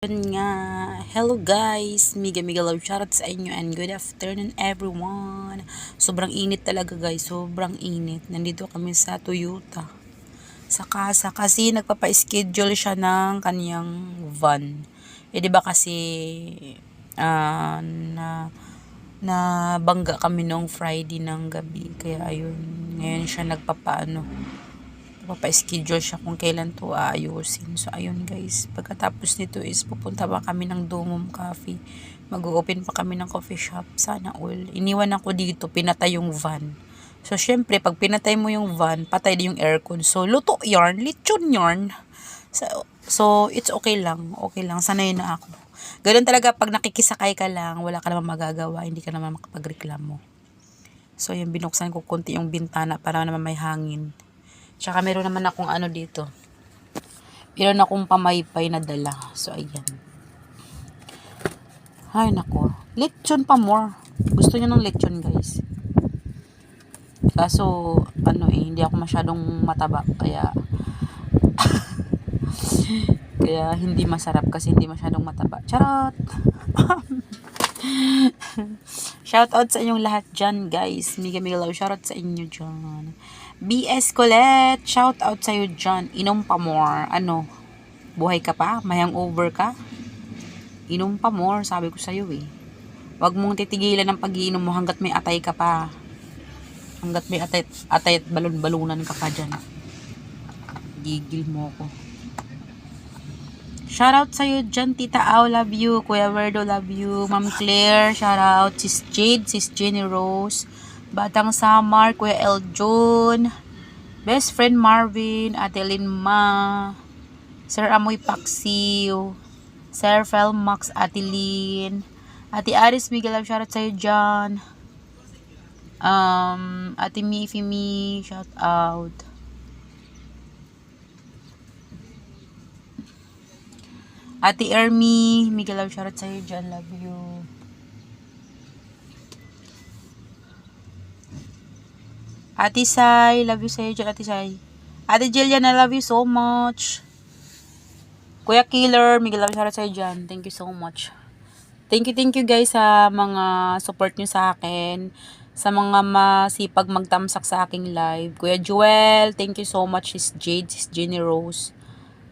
Yun nga. Hello guys! Miga Miga Love Shoutout sa inyo and good afternoon everyone. Sobrang init talaga guys. Sobrang init. Nandito kami sa Toyota. Sa casa. Kasi nagpapa-schedule siya ng kanyang van. Eh di ba kasi ah, na na bangga kami nung Friday ng gabi. Kaya ayun. Ngayon siya nagpapaano papa-schedule siya kung kailan to aayusin. So, ayun guys. Pagkatapos nito is pupunta pa kami ng Domum Coffee. Mag-open pa kami ng coffee shop. Sana all. Iniwan ako dito, pinatay yung van. So, syempre, pag pinatay mo yung van, patay din yung aircon. So, luto yarn, lechon yarn. So, so, it's okay lang. Okay lang. Sanay na ako. Ganun talaga, pag nakikisakay ka lang, wala ka naman magagawa, hindi ka naman makapagreklamo. So, yung binuksan ko konti yung bintana para naman may hangin. Tsaka meron naman akong ano dito. Meron akong pamaypay na dala. So, ayan. Ay, nako. Lechon pa more. Gusto niya ng lechon, guys. Kaso, ano eh, hindi ako masyadong mataba. Kaya, kaya hindi masarap kasi hindi masyadong mataba. Charot! Shoutout sa inyong lahat dyan, guys. Miga Miga Love, shoutout sa inyo dyan. BS Colette, shoutout sa'yo dyan. Inom pa more. Ano? Buhay ka pa? Mayang over ka? Inom pa more, sabi ko sa'yo eh. Huwag mong titigilan ng pag-iinom mo hanggat may atay ka pa. Hanggat may atay, atay at balon-balunan ka pa dyan. Gigil mo ko. Shoutout sa'yo dyan, Tita Au, love you. Kuya Werdo, love you. Ma'am Claire, shoutout. Sis Jade, Sis Jenny Rose. Batang Samar, Kuya Eljon. Best friend Marvin, Ate Lynn Ma. Sir Amoy Paksiw. Sir Felmax, Ate Lynn. Ate Aris, Miguel, shoutout sa'yo dyan. Um, Ate Mifi Mi, shout out. Ate Ermi, Miguel, shoutout sa'yo dyan. Love you. Ate Sai, love you sa'yo dyan, Ate Sai. Ate Jillian, I love you so much. Kuya Killer, Miguel, love you sa'yo dyan. Thank you so much. Thank you, thank you guys sa mga support nyo sa akin. Sa mga masipag magtamsak sa aking live. Kuya Joel, thank you so much. Sis Jade, Sis Jenny Rose.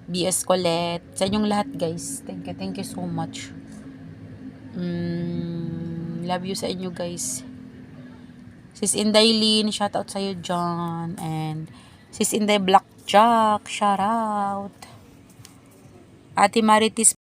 BS Colette. Sa inyong lahat guys. Thank you, thank you so much. Mm, love you sa inyo guys. Sis Inday Lin, shout out sa'yo John. And Sis Inday Blackjack, shout out. Ate Maritis